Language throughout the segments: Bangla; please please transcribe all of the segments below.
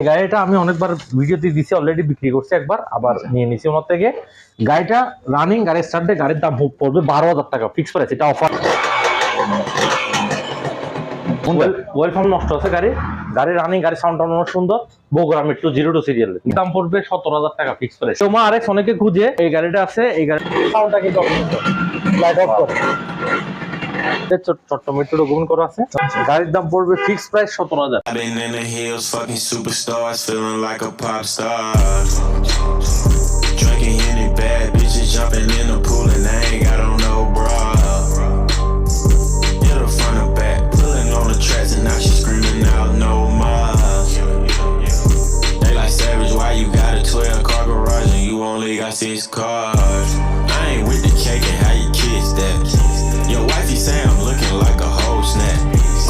গাড়িটা আমি অনেকবার ভিডিওতে দিছি অলরেডি বিক্রি করছি একবার আবার নিয়ে নিছি ওনার থেকে। গাড়িটা রানিং গাড়ির স্টার্টে গাড়ির দাম পড়বে বারো হাজার টাকা ফিক্স প্রাইস এটা অফার ওয়েলফার্ম নষ্ট আছে গাড়ি গাড়ি রানিং গাড়ি সাউন্ড অনেক সুন্দর। Bogura metro zero two serial দাম পড়বে সতেরো হাজার টাকা ফিক্স প্রাইস তোমার আরেক অনেকে খুঁজে এই গাড়িটা আছে এই গাড়ি সাউন্ডটা কিন্তু লাইট অফ করে ছোট্ট মেট্রো ডকুমেন্ট করা আছে গাড়ির দাম পড়বে ফিক্স প্রাইস সতেরো হাজার I've been in the hills, fucking superstars, feeling like a pop star. Drinking any bad bitches, jumping in the pool, and I ain't got on no bra. Hit her front and back, pulling on the tracks, and now she screaming out no more. They like savage, why you got a 12 car garage and you only got six cars? I ain't with the cake and how you kiss that. I'm looking like a whole snap.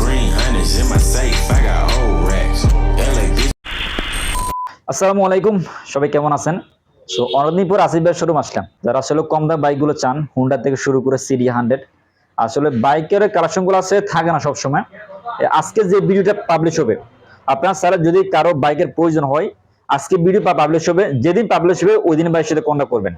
Green hundreds in my safe, I got old racks. আসসালামু আলাইকুম সবাই কেমন আছেন? সো অনদিনপুর আসিফ ভাই শোরুম আসলাম। যারা আসলে কম দাম বাইকগুলো চান হুন্ডা থেকে শুরু করে সিডি হান্ড্রেড আসলে বাইকের কালেকশনগুলো আছে থাকে না সবসময়। আজকে যে ভিডিওটা পাবলিশ হবে আপনার স্যার যদি কারও বাইকের প্রয়োজন হয় আজকে ভিডিও পাবলিশ হবে যেদিন পাবলিশ হবে ওই দিন বাইকের সাথে কন্ট্যাক্ট করবেন।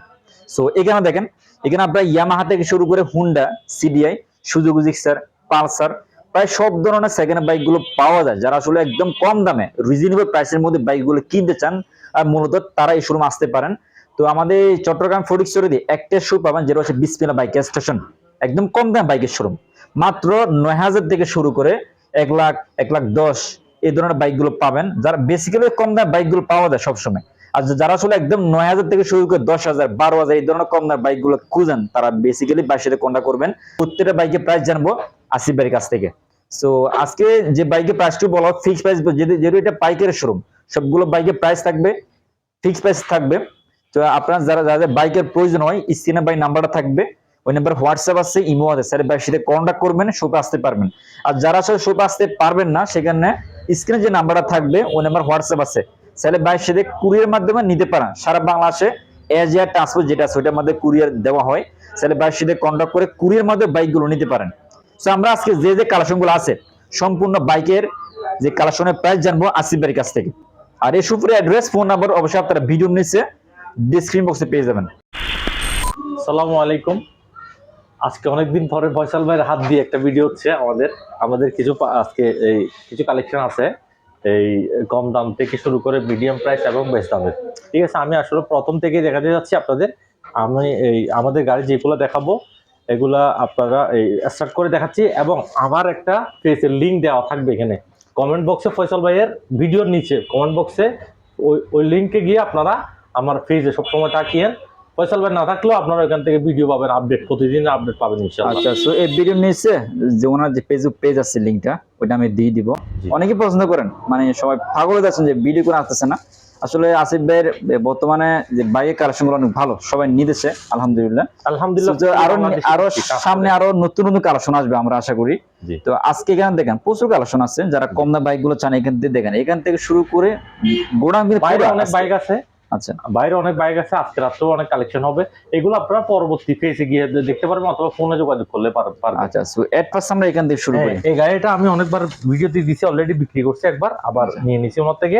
সো এখানে দেখেন এখানে আপনার ইয়ামাহা থেকে শুরু করে Honda CDI Suzuki Gixxer Pulsar প্রায় সব ধরনের সেকেন্ড হ্যান্ড বাইকগুলো পাওয়া যায়, যারা আসলে একদম কম দামে রিজনেবল প্রাইসের মধ্যে বাইকগুলো কিনতে চান, আর মূলত তারা এই শোরুম আসতে পারেন। তো আমাদের চট্টগ্রাম ফটিক স্টোরে একটা শো পাবেন, যেটা হচ্ছে বিসপিলা বাইক স্টেশন একদম কম দাম বাইকের শোরুম মাত্র নয় হাজার থেকে শুরু করে এক লাখ এক লাখ দশ, এই ধরনের বাইকগুলো পাবেন, যারা বেসিক্যালি কম দাম বাইকগুলো পাওয়া যায় সবসময়। আর যারা আসলে একদম নয় হাজার থেকে শুরু করে দশ হাজার, বারো হাজার এই ধরনের কম দাম বাইকগুলো খুঁজেন, তারা বেসিক্যালি বাইকের সাথে করবেন, প্রত্যেকটা বাইকের প্রাইস জানব আসিফ ভাইয়ের কাছ থেকে। সো আজকে যে বাইকের প্রাইসটি বলা ফিক্স প্রাইস যেহেতু এটা বাইকের শোরুম সবগুলো বাইকের প্রাইস থাকবে ফিক্স প্রাইস থাকবে। তো আপনার যারা যাদের বাইকের প্রয়োজন হয়, স্ক্রিনে বাই নাম্বারটা থাকবে, ওই নাম্বার হোয়াটসঅ্যাপ আছে, ইমো আছে স্যার বাইকের সাথে কন্ট্যাক্ট করবেন শোপে আসতে পারবেন। আর যারা আসলে শোপে আসতে পারবেন না, সেখানে স্ক্রিনে যে নাম্বারটা থাকবে, ওই নাম্বার হোয়াটসঅ্যাপ আছে। স্যার বাইকের সাথে কুরিয়ার মাধ্যমে নিতে পারেন। সারা বাংলাদেশে এজ এয়ার ট্রান্সপোর্ট যেটা আছে, ওইটার মধ্যে কুরিয়ার দেওয়া হয়। স্যার বাইকের সাথে কন্ট্যাক্ট করে কুরিয়ার মাধ্যমে বাইকগুলো নিতে পারেন। তো আমরা আজকে যে যে কালেকশনগুলো আছে, সম্পূর্ণ বাইকের যে কালেকশনের প্রাইস জানব আসিফ ভাইয়ের কাছ থেকে। আর এই সুপুরে অ্যাড্রেস ফোন নাম্বার অবশ্যই আপনারা ভিডিও নিচে ডিসক্রিপশন বক্সে পেয়ে যাবেন। সালামু আলাইকুম। আজকে অনেকদিন পরে ফয়সাল ভাইয়ের হাত দিয়ে একটা ভিডিও হচ্ছে আমাদের। আমাদের কিছু আজকে এই কিছু কালেকশন আছে। এই কম দাম থেকে শুরু করে মিডিয়াম প্রাইস এবং বেশ দামের। ঠিক আছে, আমি আসলে প্রথম থেকে দেখাতে যাচ্ছি আপনাদের। আমি এই আমাদের গাড়ি যেগুলো দেখাবো, এগুলা আপনারা এই স্টার্ট করে দেখাচ্ছি এবং আমার একটা পেজের লিঙ্ক দেওয়া থাকবে এখানে। কমেন্ট বক্সে ফয়সাল ভাইয়ের ভিডিওর নিচে। কমেন্ট বক্সে ওই ওই লিঙ্কে গিয়ে আপনারা আমার পেজে সবসময় তাকিয়েন। ফয়সাল ভাই না থাকলেও আপনারা থেকে ভিডিও পাবেন আপডেট প্রতিদিন আপডেট পাবেন ইনশাআল্লাহ। আচ্ছা সো এই ভিডিও নিচে যে ওনার যে পেজ পেজ আছে লিঙ্কটা ওইটা আমি দিয়ে দিব। অনেকে পছন্দ করেন মানে সবাই পাগল যাচ্ছেন যে ভিডিও করে আসতেছে না। আসলে আসিফ ভাইয়ের বর্তমানে যে বাইকের কালেকশনগুলো অনেক ভালো সবাই নিতেছে আলহামদুলিল্লাহ। আলহামদুলিল্লাহ আরও আরও সামনে আরও নতুন নতুন কালেকশন আসবে আমরা আশা করি। তো আজকে এখানে দেখেন প্রচুর কালেকশন আছে যারা কম দাম বাইকগুলো চান এখান থেকে দেখেন। এখান থেকে শুরু করে গোডাউন বাইক আছে। আচ্ছা। বাইরে অনেক বাইক আছে আজকে রাত্রেও অনেক কালেকশন হবে। এগুলো আপনারা পরবর্তী ফেসে গিয়ে দেখতে পারবেন অথবা ফোনে যোগাযোগ করলে পার- পারবেন। আচ্ছা সো এট ফার্স্ট আমরা এখান থেকে শুরু করি। হ্যাঁ, এই গাড়িটা আমি অনেকবার ভিডিওতে দিছি অলরেডি বিক্রি করছি একবার আবার নিয়ে নিছি ওনার থেকে।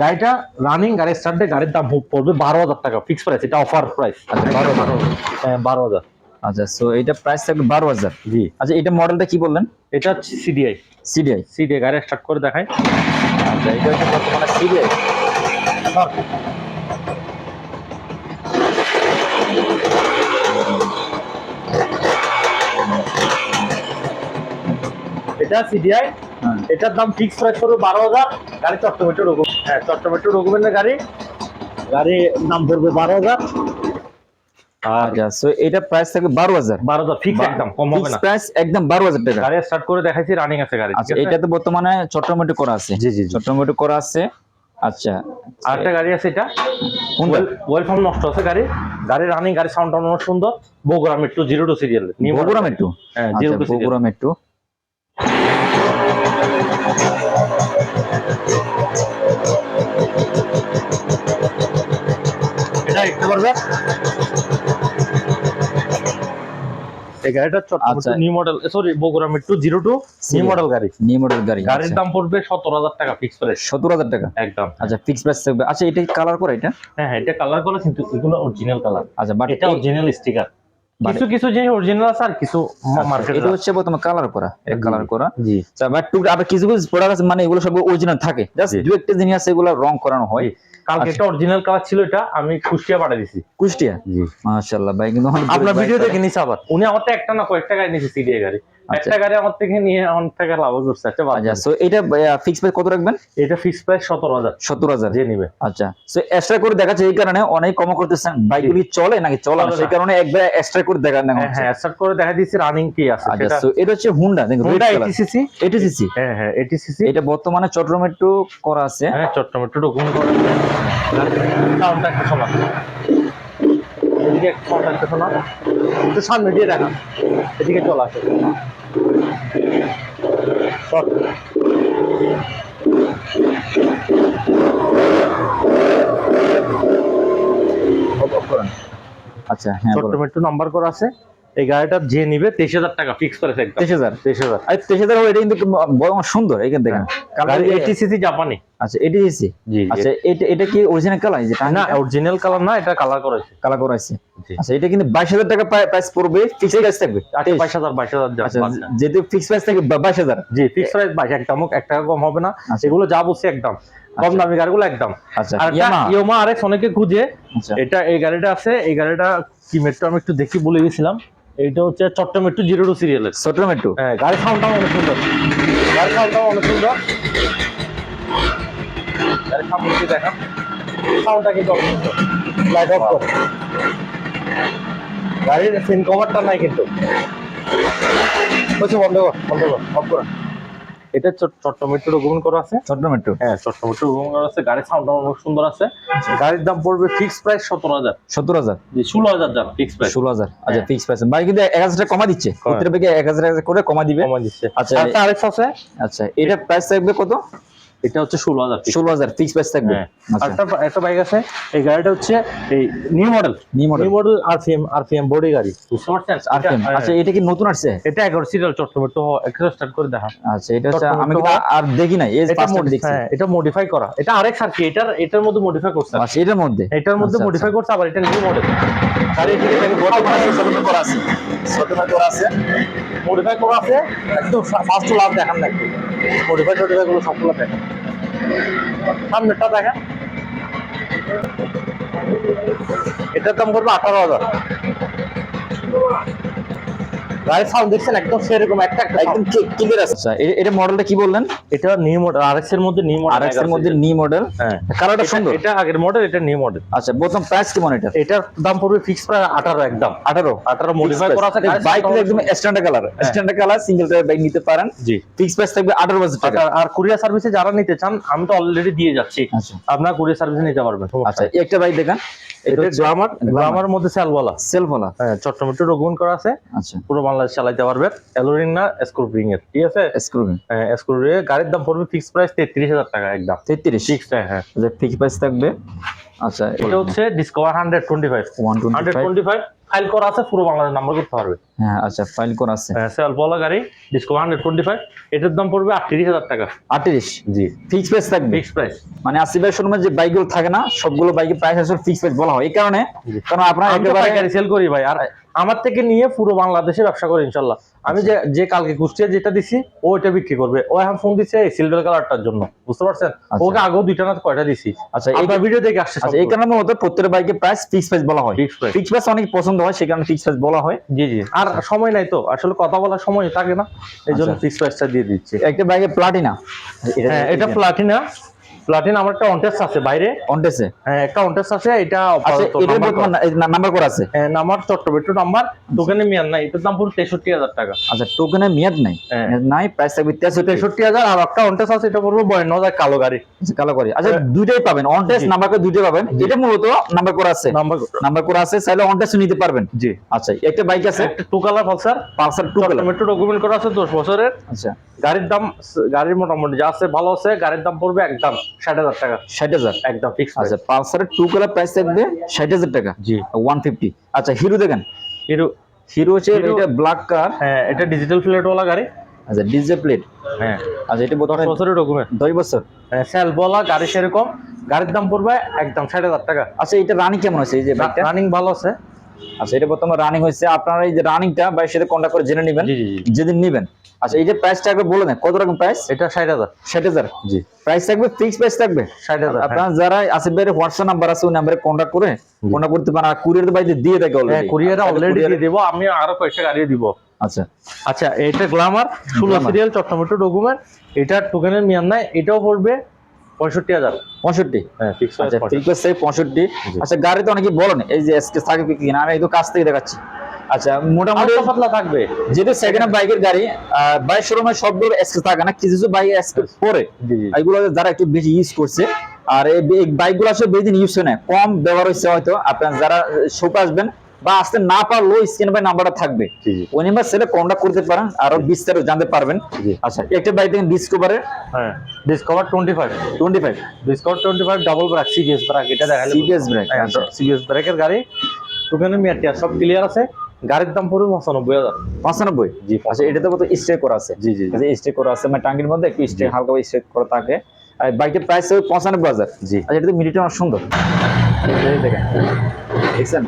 গাড়িটা রানিং গাড়ির স্টার্টে গাড়ির দাম পড়বে বারো হাজার টাকা ফিক্স প্রাইস এটা অফার প্রাইস বারো বারো হ্যাঁ বারো হাজার। আচ্ছা সো এটা প্রাইস থাকবে বারো হাজার। জি। আচ্ছা এটা মডেলটা কি বললেন? এটা সিডিআই সিডিআই সিডিআই গাড়ি স্টার্ট করে দেখাই। আচ্ছা এটা হচ্ছে বর্তমানে সিডিআই এটা সিডিআই হ্যাঁ। এটার দাম ফিক্স প্রাইস করবে বারো হাজার। গাড়ি চট্টমেট্রো ডকুমেন্ট হ্যাঁ গাড়ি। গাড়ি দাম পড়বে বারো হাজার। আচ্ছা সো এটা প্রাইস থাকবে বারো হাজার। বারো হাজার ফিক্স একদম কম হবে না। প্রাইস একদম বারো হাজার টাকা। গাড়ি স্টার্ট করে দেখাইছি রানিং আছে গাড়ি আচ্ছা এটাতে বর্তমানে চট্টমেটো করা আছে। জি জি চট্টমেটো করা আছে। আচ্ছা। আরেকটা গাড়ি আছে এটা। নষ্ট আছে গাড়ি। গাড়ি রানিং গাড়ি সাউন্ড অনেক সুন্দর। Bogura metro zero two serial Bogura metro হ্যাঁ জিরো টু বগুড়া মেট্রো এটা পারবে এই গাড়িটা চট্টগ্রাম আচ্ছা। New model sorry Bogura metro zero two new model গাড়ি। নিউ মডেল গাড়ি গাড়ির দাম পড়বে সতেরো হাজার টাকা ফিক্স প্রাইস সত্তর হাজার টাকা? একদম। আচ্ছা ফিক্স প্রাইস থাকবে। আচ্ছা এটা কালার করে এটা? হ্যাঁ হ্যাঁ এটা কালার করা কিন্তু এগুলো অরিজিনাল কালার আচ্ছা বাট এটা অরিজিনাল স্টিকার কিছু অরিজিনাল আছে আর কিছু মার্কেট এটা হচ্ছে কালার করা কালার করা। জি। আচ্ছা বাট টুক আবার কিছু কিছু প্রোডাক্ট আছে মানে এগুলো সব অরিজিনাল থাকে। জাস্ট দু একটা জিনিস আছে এগুলো রং করানো হয়। কালকে আচ্ছা। একটা অরিজিনাল কালার ছিল এটা আমি কুষ্টিয়া পাঠিয়ে দিছি কুষ্টিয়া জি মাশাআল্লাহ ভাই কিন্তু আপনার ভিডিও। দেখে নিছি আবার উনি আমার তো একটা না কয়েকটা গাড়ি নিয়েছে সিডিএ গাড়ি। একটা গাড়ি আমার থেকে নিয়ে আমার থেকে লাভ করছে একটা আচ্ছা সো এটা ফিক্স প্রাইস কত রাখবেন? এটা ফিক্স প্রাইস সতেরো হাজার। সত্তর হাজার। যে নিবে। আচ্ছা সো এক্সট্রা করে দেখাচ্ছে এই কারণে অনেক কম করতেছেন। বাইকগুলি চলে নাকি চলে না? সেই কারণে একবার এক্সট্রা করে দেখা না হ্যাঁ হ্যাঁ স্টার্ট করে দেখা দিচ্ছি রানিং কি আছে। আচ্ছা সো এটা হচ্ছে হুন্ডা দেখুন হোন্ডা এটিসিসি এটিসিসি হ্যাঁ হ্যাঁ এটিসিসি এটা বর্তমানে চট্টগ্রামে একটু করা আছে। হ্যাঁ চট্টগ্রাম একটু ডকুমেন্ট করে সাউন্ডটা একটু শোনা এদিকে কন্ট্যাক্ট করছ না একটু সামনে দিয়ে দেখান এদিকে চলে আসে। আচ্ছা হ্যাঁ একটু নাম্বার করা আছে। এই গাড়িটা যে নিবে তেইশ হাজার টাকা ফিক্স করে তেইশ হাজার? তেইশ হাজার। আর তেইশ হাজার এটা কিন্তু বড় সুন্দর এখান দেখেন কালার গাড়ি এটিসিসি জাপানি আচ্ছা এটিসি জি আচ্ছা এটা এটা কি অরিজিনাল কালার যে না অরিজিনাল কালার না এটা কালার করেছে কালার করা আছে আচ্ছা এটা কিন্তু বাইশ হাজার টাকা প্রাইস পড়বে ফিক্স প্রাইস থাকবে। আচ্ছা আচ্ছা যেহেতু ফিক্স প্রাইস থাকবে বাইশ হাজার। জি ফিক্স প্রাইস একদম টাকা কম হবে না। আচ্ছা। এগুলো যা বলছি একদম। কম আচ্ছা। দামি গাড়িগুলো একদম। আচ্ছা আর ইয়ামা আরেক্স অনেকে খুঁজে আচ্ছা। এটা এই গাড়িটা আছে এই গাড়িটা কি মেট্রো আমি একটু দেখি বলে গেছিলাম এইটা হচ্ছে চট্টগ্রাম মেট্রো জিরো টু সিরিয়ালের ছোট মেট্রো হ্যাঁ গাড়ির সাউন্ডটাও অনেক সুন্দর। গাড়ি সাউন্ডটাও অনেক সুন্দর। সাউন্ড একটু দেখান। সাউন্ডটা কিন্তু অনেক সুন্দর। লাইট অফ কর। গাড়ির সিন কভারটা নাই কিন্তু। বন্ধ কর বন্ধ কর অফ কর। এটা চট্ট মেট্রো করা আছে। চট্ট মেট্রো হ্যাঁ চট্ট মেট্রো করা আছে। গাড়ির সাউন্ড অনেক সুন্দর আছে। গাড়ির দাম পড়বে ফিক্স প্রাইস সতেরো হাজার। সত্তর হাজার? জি ষোলো হাজার দাম ফিক্স প্রাইস ষোলো হাজার। আচ্ছা হ্যাঁ। ফিক্স প্রাইস ভাই কিন্তু এক হাজার টাকা কমা দিচ্ছে। ব্যাগে এক হাজার টাকা করে কমা দিবে। কমা দিচ্ছে। আচ্ছা আরেকটা আছে। আচ্ছা এটা প্রাইস থাকবে কত? এটা হচ্ছে ষোলো হাজার ষোলো হাজার ফিক্স প্রাইস থাকবে। হ্যাঁ। আচ্ছা। একটা একটা বাইক আছে এই গাড়িটা হচ্ছে এই new model new model new model RPM RPM body গাড়ি। এটা- হ্যাঁ, আচ্ছা এটা কি নতুন আসছে? এটা এগারো সিরিয়াল চট্টগ্রাম তো একটা স্টার্ট করে দেখা। আচ্ছা এটা হচ্ছে আমি। আর দেখি নাই এই ফার্স্ট টাইম দেখছি। হ্যাঁ এটা মডিফাই করা। এটা আরেক আর কি এটার এটার মধ্যে মডিফাই করছে। আচ্ছা এটার মধ্যে? এটার মধ্যে আচ্ছা, মডিফাই করছে আবার এটা নিউ মডেল গাড়ি এটা বর্তমানে ছোট করা আছে ছোট করা আছে। মডিফাই করা আছে। একদম ফার্স্ট লাভ দেখান একটু মডিফাই টডিফাই কোনো সফলতা দেখেন? সামনেটা দেখেন। এটার দাম করবে আঠারো হাজার। সাউন্ড দেখছেন একদম সেরকম একটা একদম ক্লিয়ার আছে। আচ্ছা এটা মডেলটা কি বললেন? এটা নিউ মডেল আরএক্স এর মধ্যে নিউ মডেল আর এর মধ্যে নি মডেল হ্যাঁ। কালারটা সুন্দর? এটা আগের মডেল এটা নিউ মডেল আচ্ছা প্রথম প্রাইস কেমন এটা এটার দাম পড়বে ফিক্স প্রায় আঠারো একদম। আঠারো? আঠারো মডিফাই করা আছে গাড়ির বাইক একদম standard colour. Standard colour single tyre bike নিতে পারেন। জি। ফিক্স প্রাইস থাকবে আঠারো হাজার টাকা। আর- কুরিয়ার সার্ভিসে যারা নিতে চান আমি তো অলরেডি দিয়ে যাচ্ছি। আচ্ছা। আপনার কুরিয়ার সার্ভিসে নিতে পারবেন। আচ্ছা একটা বাইক দেখান। এটা গ্লামার গ্লামার মধ্যে সেলওয়ালা সেলফ ওলা হ্যাঁ চট্টগ্রাম ডকুমেন্ট করা আছে। আচ্ছা। পুরো বাংলাদেশ চালাইতে পারবেন এলোরিং না স্ক্রুব্রিং এর ঠিক আছে? স্ক্রুপিং হ্যাঁ স্কোরপিং গাড়ির দাম পড়বে ফিক্স প্রাইস তেত্রিশ হাজার টাকা একদম। তেত্রিশ? ফিক্স হ্যাঁ। ফিক্স প্রাইস থাকবে? আচ্ছা এটা হচ্ছে Discover hundred twenty five hundred twenty five file করা আছে পুরো বাংলাদেশ নাম্বার করতে পারবে। হ্যাঁ আচ্ছা ফাইল করা আছে। সেলফওয়ালা গাড়ি ডিসকভার হান্ড্রেড টোয়েন্টি ফাইভ এটার দাম পড়বে আটত্রিশ হাজার টাকা। আটত্রিশ? জি। ফিক্স প্রাইস থাকবে? ফিক্স প্রাইস মানে আশি বাইক শোরুমে যে বাইকগুলো থাকে না সবগুলো বাইকের প্রাইস আসলে ফিক্স প্রাইস বলা হয়। এই কারণে কারণ আপনার একেবারে পাইকারি সেল করি ভাই আর আমার থেকে নিয়ে পুরো বাংলাদেশে ব্যবসা করে ইনশাল্লাহ। আমি যে যে কালকে কুষ্টিয়া যেটা দিছি ও এটা বিক্রি করবে। ও এখন ফোন দিচ্ছে এই সিলভার কালারটার জন্য। বুঝতে পারছেন? ওকে আগেও দুইটা না কয়টা দিছি? আচ্ছা এই ভিডিও দেখে আসছে আচ্ছা এই কারণে মূলত প্রত্যেকটা বাইকের প্রাইস ফিক্স প্রাইস বলা হয়। ফিক্স প্রাইস অনেক পছন্দ হয় সেখানে কারণে ফিক্স প্রাইস বলা হয়। জি জি। আর সময় নাই তো আসলে কথা বলার সময় থাকে না এই জন্য। ফিক্স প্রাইসটা দিয়ে দিচ্ছি। একটা ব্যাগে প্লাটিনা হ্যাঁ এটা প্লাটিনা প্লাটিনা আমার একটা অনটেস্ট আছে বাইরে। অনটেসে হ্যাঁ একটা অনটেস্ট আছে এটা আচ্ছা নাম্বার বর্তমান করা। নাম্বার করা আছে? হ্যাঁ, নাম্বার চট্টবেট্টু নাম্বার দোকানে মিয়ান নাই এটার দাম পুরো তেষট্টি হাজার টাকা। আচ্ছা টোকেনে মেয়াদ নাই? হ্যাঁ। নাই প্রাইস থাকবে তেষট্টি। তেষট্টি হাজার আর একটা অনটেস্ট আছে এটা পড়বে বয়ান্ন হাজার কালো গাড়ি। আচ্ছা, কালো করে আচ্ছা হ্যাঁ। দুইটাই পাবেন অন নাম্বার করে দুইটাই পাবেন। এটা মূলত নাম্বার করা আছে। নাম্বার নাম্বার করা আছে চাইলে অন নিতে পারবেন। জি। আচ্ছা একটা বাইক আছে। একটা two colour Pulsar Pulsar two colour tomato document করা আছে দশ বছরের। আচ্ছা। গাড়ির দাম গাড়ির মোটামুটি যা আছে ভালো আছে গাড়ির দাম পড়বে একদম। ষাট হাজার টাকা। ষাট হাজার? একদম ফিক্স আচ্ছা পালসারের টু কালার প্রাইস থাকবে ষাট হাজার টাকা? জি। ওয়ান ফিফটি আচ্ছা হিরো দেখেন। হিরো হিরো হচ্ছে এটা ব্ল্যাক কার হ্যাঁ এটা ডিজিটাল প্লেটওয়ালা গাড়ি। আচ্ছা ডিজে প্লেট হ্যাঁ। আচ্ছা এটা দশ বর্তমানে বছরের ডকুমেন্ট দশ বছর। সেলফওয়ালা গাড়ি সেরকম। গাড়ির দাম পড়বে একদম ষাট হাজার টাকা। আচ্ছা এটা রানিং কেমন হয়েছে এই যে রানিং ভালো আছে। আচ্ছা এটা বর্তমানে রানিং হয়েছে। আপনারা এই যে রানিংটা বাইকের সাথে কন্ট্যাক্ট করে জেনে নেবেন। যেদিন নেবেন। আচ্ছা এই যে প্রাইসটা একবার বলে দেন কত রকম প্রাইস এটা ষাট হাজার। ষাট হাজার? জি। প্রাইস থাকবে ফিক্স প্রাইস থাকবে? ষাট হাজার হ্যাঁ। আপনারা যারা আসিফ ভাইয়ের হোয়াটসঅ্যাপ নাম্বার আছে ওই নাম্বারে কন্ট্যাক্ট করে কন্ট্যাক্ট করতে পারেন। আর কুরিয়ার বাড়িতে দিয়ে থাকে অলরেডি কুরিয়ারে অলরেডি দিয়ে দেবো আমি আরও কয়েকটা গাড়ি দিব। আচ্ছা। আচ্ছা এটা গ্লামার ষোলো সিরিয়াল চট্টমেটো ডকুমেন্ট এটা টোকেনের মিয়ান নাই এটাও পড়বে পঁয়ষট্টি হাজার। পঁয়ষট্টি? হ্যাঁ ফিক্স আচ্ছা পঁয়ষট্টি। আচ্ছা গাড়িতে অনেকে বলেন এই যে এসকে থাকবে কিনা? আমি একটু কাছ থেকে দেখাচ্ছি। আচ্ছা মোটামুটি পাতলা থাকবে। যেহেতু সেকেন্ড হ্যান্ড বাইকের গাড়ি বাইক শোরুমে সবগুলো এসকে থাকে না কিছু কিছু বাইক এসকে পরে। জি জি। এগুলো যারা একটু বেশি ইউজ করছে আর এই বাইকগুলো আসলে বেশি দিন ইউজ হয় না কম ব্যবহার হচ্ছে হয়তো। আপনার যারা শোপ আসবেন বা আসতে না পারলেও স্ক্রিন বাই নাম্বারটা থাকবে। ওই নাম্বার সেটা কন্ট্যাক্ট করতে পারেন আরও বিস্তারিত জানতে পারবেন। আচ্ছা একটা বাইক দেখেন ডিসকভারের হ্যাঁ Discover twenty five twenty five Discover twenty five double brake CBS brake এটা দেখালে সিবিএস ব্রেক সিবিএস ব্রেকের গাড়ি টোকেনের মিয়ারটি সব ক্লিয়ার আছে। গাড়ির দাম পড়বে পঁচানব্বই হাজার। পঁচানব্বই? জি আচ্ছা এটাতে কত স্টে করা আছে? জি জি স্টে করা আছে মানে টাঙ্গির মধ্যে একটু স্টে হালকা স্টে করা থাকে। আর বাইকের প্রাইস হবে পঁচানব্বই হাজার। জি। আচ্ছা এটা তো মিডিটা অনেক সুন্দর। এই দেখেন। দেখছেন।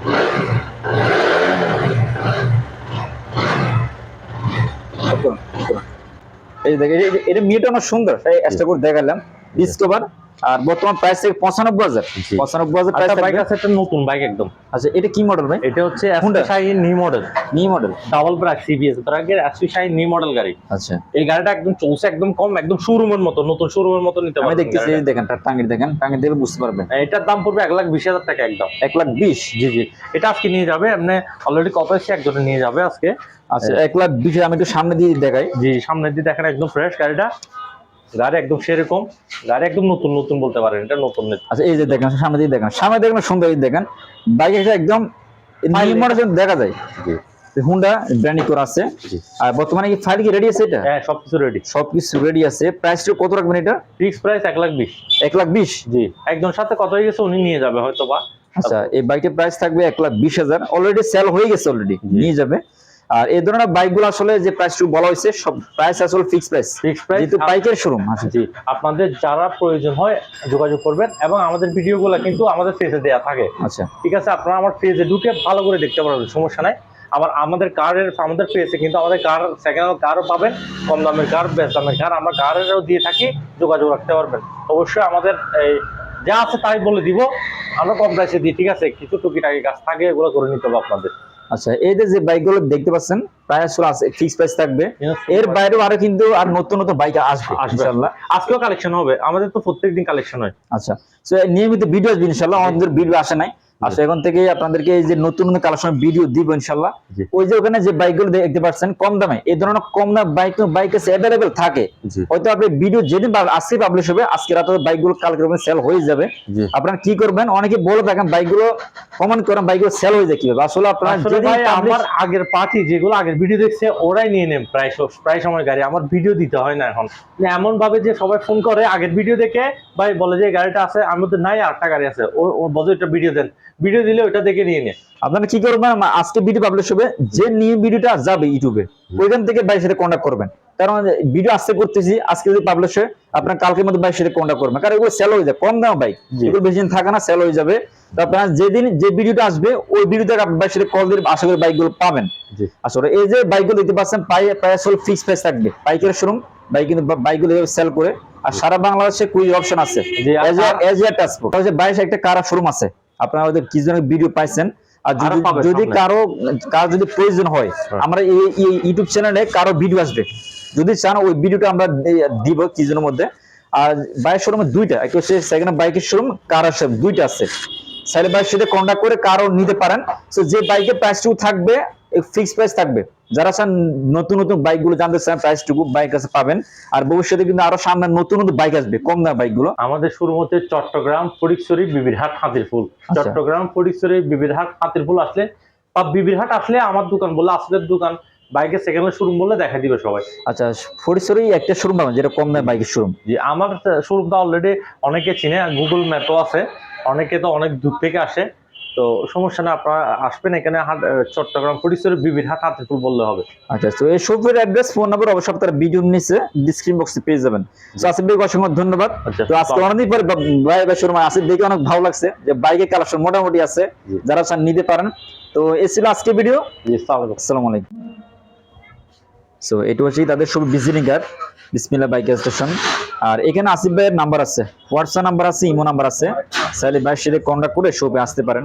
এই দেখেন এটা মিটানো সুন্দর। তাই এক্সট্রা করে দেখালাম। ডিসকভার আর বর্তমান প্রাইস থেকে পঁচানব্বই হাজার। পঁচানব্বই হাজার প্রাইস বাইক আছে একটা নতুন বাইক একদম। আচ্ছা এটা কি মডেল ভাই? এটা হচ্ছে? SP Shine new model new model double brake CBS ব্রেকের এসপি শাইন নিউ মডেল গাড়ি। আচ্ছা। এই গাড়িটা একদম চলছে একদম কম একদম শোরুমের মতো নতুন শোরুমের মতো নিতে আমি পারবেন দেখতেছি এই দেখেন তার টাঙ্গির দেখেন টাঙ্গির দেখলে বুঝতে পারবেন। এটার দাম পড়বে এক লাখ বিশ হাজার টাকা একদম। এক লাখ বিশ? জি জি। এটা আজকে নিয়ে যাবে এমনি অলরেডি কত এসে একজনে নিয়ে যাবে আজকে। আচ্ছা এক লাখ বিশ আমি একটু সামনে দিয়ে দেখাই। জি সামনে দিয়ে দেখেন একদম ফ্রেশ গাড়িটা। গাড়ি একদম সেরকম গাড়ি একদম নতুন নতুন বলতে পারেন এটা নতুন। আচ্ছা এই যে দেখেন সামনে দিয়ে দেখেন সামনে দেখেন সুন্দর দেখেন বাইক এটা একদম দেখা যায়। হুন্ডা ব্র্যান্ডিং করা আছে। আর বর্তমানে কি ফাইল কি রেডি আছে এটা? হ্যাঁ সবকিছু রেডি সবকিছু রেডি আছে। প্রাইসটা কত রাখবেন এটা? ফিক্স প্রাইস এক লাখ বিশ। এক লাখ বিশ? জি। একজন সাথে কত হয়ে গেছে উনি নিয়ে যাবে হয়তো বা আচ্ছা এই বাইকের প্রাইস থাকবে এক লাখ বিশ হাজার। অলরেডি সেল হয়ে গেছে অলরেডি। নিয়ে যাবে। আর এই ধরনের বাইকগুলো আসলে যে প্রাইসটুকু বলা হয়েছে সব প্রাইস আসলে ফিক্স প্রাইস ফিক্স প্রাইস যেহেতু বাইকের শোরুম আচ্ছা। জি আপনাদের যারা প্রয়োজন হয় যোগাযোগ করবেন এবং আমাদের ভিডিওগুলো কিন্তু আমাদের ফেসে দেওয়া থাকে। আচ্ছা। ঠিক আছে আপনারা আমার পেজে ঢুকে ভালো করে দেখতে পারবেন সমস্যা নাই। আবার আমাদের কারের আমাদের পেজে কিন্তু আমাদের কার সেকেন্ড হ্যান্ড কারও পাবেন কম দামের কার বেশ দামের কার আমরা কারেরও দিয়ে থাকি যোগাযোগ রাখতে পারবেন। অবশ্যই আমাদের এই যা আছে তাই বলে দিব আমরা কম প্রাইসে দিই ঠিক আছে? কিছু টুকিটাকি কাজ থাকে এগুলো করে নিতে হবে আপনাদের। আচ্ছা এই যে বাইকগুলো দেখতে পাচ্ছেন প্রায় আসলে আছে ফিক্স প্রাইস থাকবে। এর বাইরেও আরও কিন্তু আর নতুন নতুন বাইক আসবে আসবে। ইনশাআল্লাহ। আজকেও কালেকশন হবে আমাদের তো প্রত্যেকদিন কালেকশন হয়। আচ্ছা তো নিয়মিত ভিডিও আসবে ইনশাআল্লাহ। আমাদের ভিডিও আসে নাই। আচ্ছা এখন থেকে আপনাদেরকে এই যে নতুন নতুন কালেকশন ভিডিও দিব ইনশাআল্লাহ জি। ওই যে ওখানে যে বাইকগুলো দেখতে পাচ্ছেন কম দামে। এই ধরনের কম দাম বাইক বাইক আছে অ্যাভেলেবেল থাকে। হয়তো আপনি ভিডিও যেদিন আজকে পাবলিশ হবে আজকে রাতে বাইকগুলো কালকে সেল হয়ে যাবে। আপনারা কি করবেন? অনেকে বলে থাকেন বাইকগুলো কমেন্ট করেন বাইকগুলো সেল হয়ে যায় কীভাবে? আসলে আপনারা আমার আগের পার্টি যেগুলো আগের ভিডিও দেখছে ওরাই নিয়ে নেন প্রায় প্রায় সময় গাড়ি। আমার ভিডিও দিতে হয় না এখন। মানে এমন ভাবে যে সবাই ফোন করে আগের ভিডিও দেখে ভাই বলে যে গাড়িটা আছে আমি তো নাই আটটা গাড়ি আছে। ও ভিডিও দেন। ভিডিও দিলে ওইটা দেখে নিয়ে নে। আপনারা কি করবেন? আজকে ভিডিও পাবলিশ হবে। যে নিউ ভিডিওটা যাবে ইউটিউবে ওইখান থেকে বাইরের সাথে কন্ট্যাক্ট করবেন। কারণ ভিডিও আজকে করতেছি আজকে যদি পাবলিশ হয় আপনার কালকের মধ্যে বাইরের সাথে কন্ট্যাক্ট করবেন। কারণ এগুলো সেল হয়ে যায় কম দাম জি। এগুলো বেশি দিন থাকে না সেল হয়ে যাবে। তো আপনারা যেদিন যে ভিডিওটা আসবে ওই ভিডিওতে আপনার বাইরের সাথে কল দিয়ে আশা করি বাইকগুলো পাবেন। আসলে এই যে বাইকগুলো দেখতে পাচ্ছেন পাই প্রায় আসলে ফিক্স প্রাইস থাকবে। বাইকের শোরুম বাইক কিন্তু বাইকগুলো সেল করে। আর সারা বাংলাদেশে কুইজ অপশন আছে। জি, আর- এজিয়া ট্রান্সপোর্ট বাইশ একটা কারা শোরুম আছে। আপনারা ওদের কি জন্য ভিডিও পাইছেন। আর যদি যদি কারও কারও যদি প্রয়োজন হয় হ্যাঁ। আমরা এই ইউটিউব চ্যানেলে কারও ভিডিও আসবে। যদি চান ওই ভিডিওটা আমরা দিব কি জনের মধ্যে। আর বাইক শোরুমে দুইটা একটা হচ্ছে সেকেন্ড বাইকের শোরুম কার আছে দুইটা আছে। সাইড বাইকের সাথে কন্ট্যাক্ট করে কারও নিতে পারেন। তো যে বাইকের প্রাইসটুকু থাকবে ফিক্স প্রাইস থাকবে। যারা চান নতুন নতুন বাইকগুলো জানতে চান প্রাইসটুকু বাইক কাছে পাবেন। আর ভবিষ্যতে কিন্তু আরও সামনে নতুন নতুন বাইক আসবে কম দাম বাইকগুলো আমাদের শুরু হচ্ছে চট্টগ্রাম ফটিকছড়ি বিবিরহাট হাতিরপুল। আচ্ছা। চট্টগ্রাম ফটিকছড়ি বিবিরহাট হাতিরপুল আসলে বা বিবিরহাট আসলে আমার দোকান বললে আসলে দোকান। বাইকের সেকেন্ড শোরুম বললে দেখা দিবে সবাই। আচ্ছা ফরিসরি একটা শোরুম পাবেন যেটা কম দামে বাইকের শোরুম জি আমার শোরুমটা অলরেডি অনেকে চিনে গুগল ম্যাপও আছে। অনেকে তো অনেক দূর থেকে আসে। তো সমস্যা না আপনারা আসবেন এখানে চট্টগ্রাম পরিসরের বিবির হাট হাতিপুর বললে হবে। আচ্ছা তো এই শপের অ্যাড্রেস ফোন নাম্বার অবশ্যই আপনারা ভিডিওর নিচে ডিসক্রিপশন বক্সে পেয়ে যাবেন। তো আসিফ ভাই অসংখ্য ধন্যবাদ। আচ্ছা, তো আজকে অনেকদিন পরে ভাই ভাই শোরুম আসিফ দেখে অনেক ভালো লাগছে যে বাইকের কালেকশন মোটামুটি আছে যারা চান নিতে পারেন। তো এ ছিল আজকে ভিডিও আসসালামু আলাইকুম। সো এটা হচ্ছে তাদের সব visiting card Bismillah bike station আর এখানে আসিফ ভাইয়ের নাম্বার আছে। হোয়াটসঅ্যাপ নাম্বার আছে ইমো নাম্বার আছে। চাইলে ভাইয়ের সাথে কন্ট্যাক্ট করে শপে আসতে পারেন।